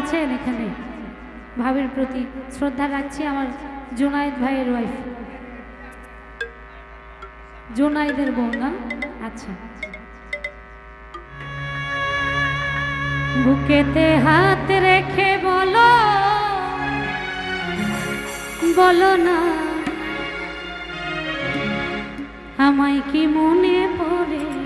আছেন এখানে। ভাবির প্রতি শ্রদ্ধা রাখছি আমার জোনায়েদ ভাইয়ের ওয়াইফ জোনাইদের বউ না আচ্ছা। বুকেতে হাত রেখে বলো বলো না। আমায় কি মনে পড়ে?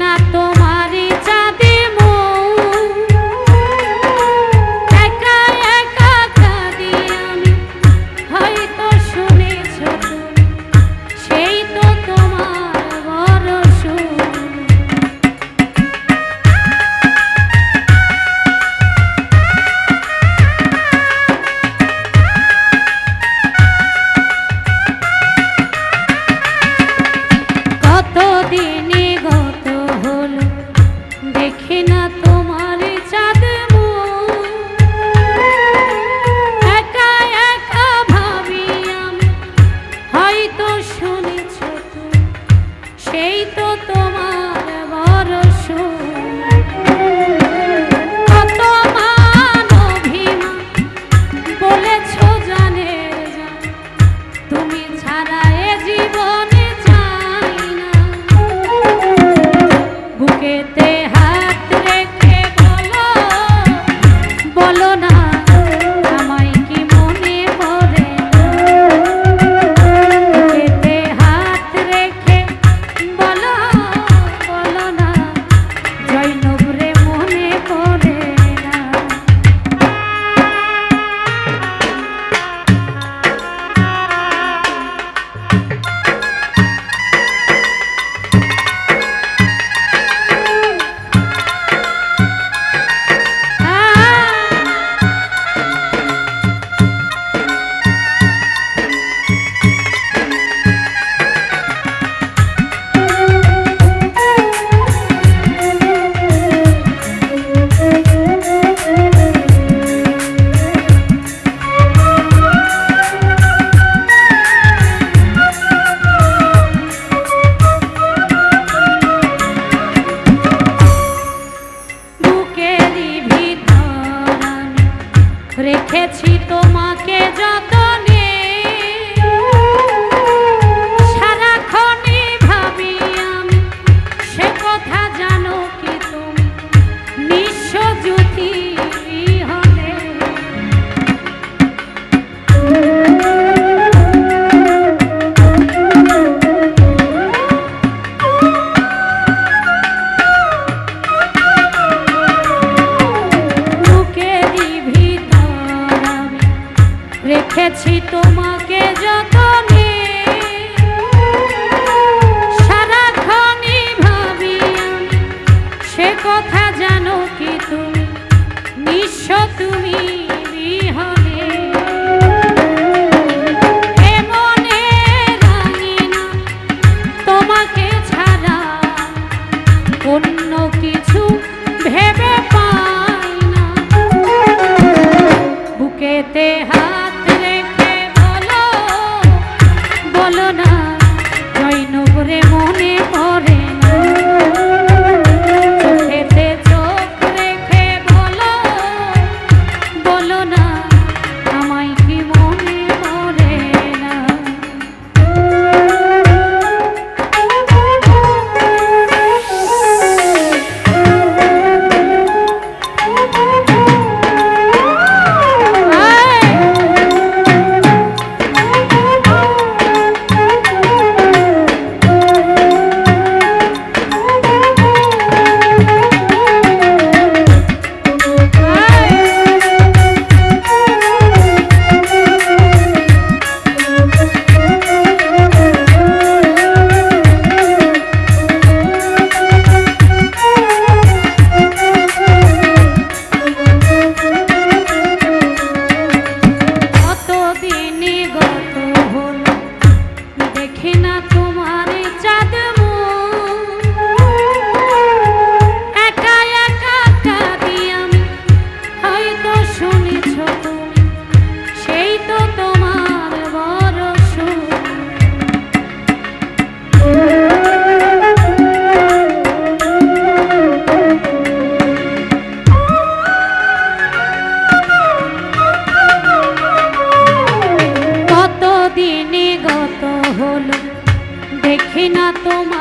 না তোমার অন্য কিছু ভেবে পাই না। বুকেতে হা না তোমার